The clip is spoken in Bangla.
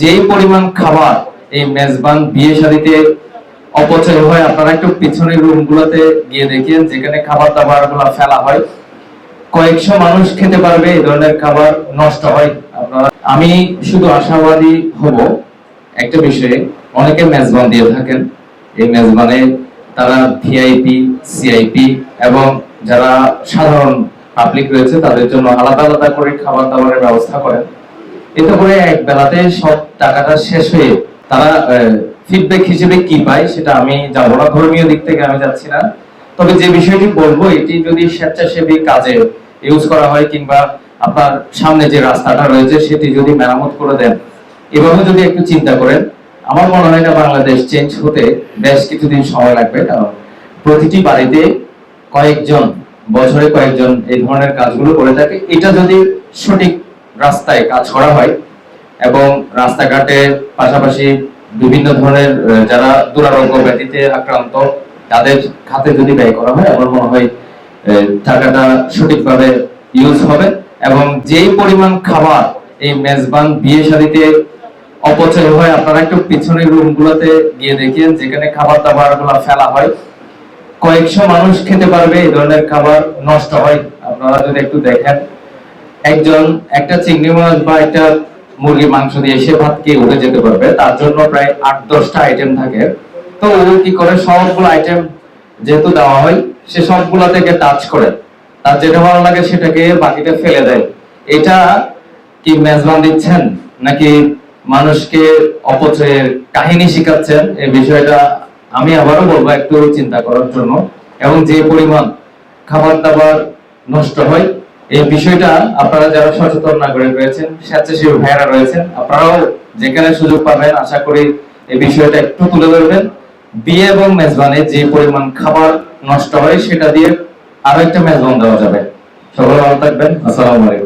যেই পরিমাণ খাবার এই মেজবান বিয়ে শাদিতে অপচয় হয়, আপনারা একটু পিছনের রুম গুলোতে গিয়ে দেখেন, যেখানে খাবার দাবারগুলো ফেলা হয়। কয়েকশো মানুষ খেতে পারবে, এই ধরনের খাবার নষ্ট হয়। আপনারা আমি শুধু আশাবাদী হব একটা বিষয়ে, অনেকে মেজবান দিয়ে থাকেন। এই মেজবানে তারা ভিআইপি, সিআইপি এবং যারা সাধারণ পাবলিক রয়েছে, তাদের জন্য আলাদা আলাদা করে খাবার দাবারের ব্যবস্থা করেন। এতে করে এক বেলাতে সব টাকাটা শেষ হয়ে তারা ফিডব্যাক হিসেবে কি পায় সেটা আমি যাব না। ধর্মীয় দিক থেকে আমি যাচ্ছি না। তবে যে বিষয়টি বলব, এটি যদি স্বেচ্ছাসেবী কাজে ইউজ করা হয় কিংবা আপনার সামনে যে রাস্তাটা রয়েছে, সেটি যদি মেরামত করে দেন, এভাবে যদি একটু চিন্তা করেন, আমার মনে হয় না বাংলাদেশ চেঞ্জ হতে বেশ কিছুদিন সময় লাগবে। কারণ প্রতিটি বাড়িতে কয়েকজন, বছরে কয়েকজন এই ধরনের কাজগুলো করে থাকে। এটা যদি সঠিক রাস্তায় কাজ করা হয় এবং রাস্তাঘাটে পাশাপাশি বিভিন্ন ধরনের যারা দুরারোগ্য ব্যাধিতে আক্রান্ত, তাদের খাতে যদি ব্যয় করা হয়, আমার মনে হয় টাকাটা সঠিকভাবে ইউজ হবে এবং যেই পরিমাণ খাবার এই মেজবান বিয়ে শাদিতে অপচয় হয়, আপনারা একটু পিছনের রুম গুলোতে গিয়ে দেখেন, যেখানে খাবার দাবারগুলো ফেলা হয়। কয়েকশো মানুষ খেতে পারবে, এই ধরনের খাবার নষ্ট হয়। আপনারা যদি একটু দেখেন একজন, একটা চিংড়ি মাছ বা একটা মুরগি মাংস দিয়ে সে ভাত খেয়ে উঠে যেতে পারবে, তার জন্য প্রায় আট, দশটা আইটেম থাকে। তো ও কি করে? সবগুলো আইটেম যেহেতু দেওয়া হয়, সে সবগুলা থেকে টাচ করে। তার যেটা ভালো লাগে সেটাকে বাকিটা ফেলে দেয়। এটা কি মেজবান দিচ্ছেন, নাকি মানুষকে অপচয়ের কাহিনী শিখাচ্ছেন? এই বিষয়টা আমি আবারও বলব, একটু চিন্তা করার জন্য। এবং যে পরিমাণ খাবার দাবার নষ্ট হয় এই বিষয়টা আপনারা যারা সচেতন নাগরিক রয়েছেন, স্বেচ্ছাসেবী ভাইয়েরা রয়েছেন, আপনারাও যেখানে সুযোগ পাবেন আশা করি এই বিষয়টা একটু তুলে ধরবেন। বিয়ে এবং মেজবানে যে পরিমাণ খাবার নষ্ট হয়, সেটা দিয়ে আরও একটা মেজবান দেওয়া যাবে। সকলে ভালো থাকবেন। আসসালামু আলাইকুম।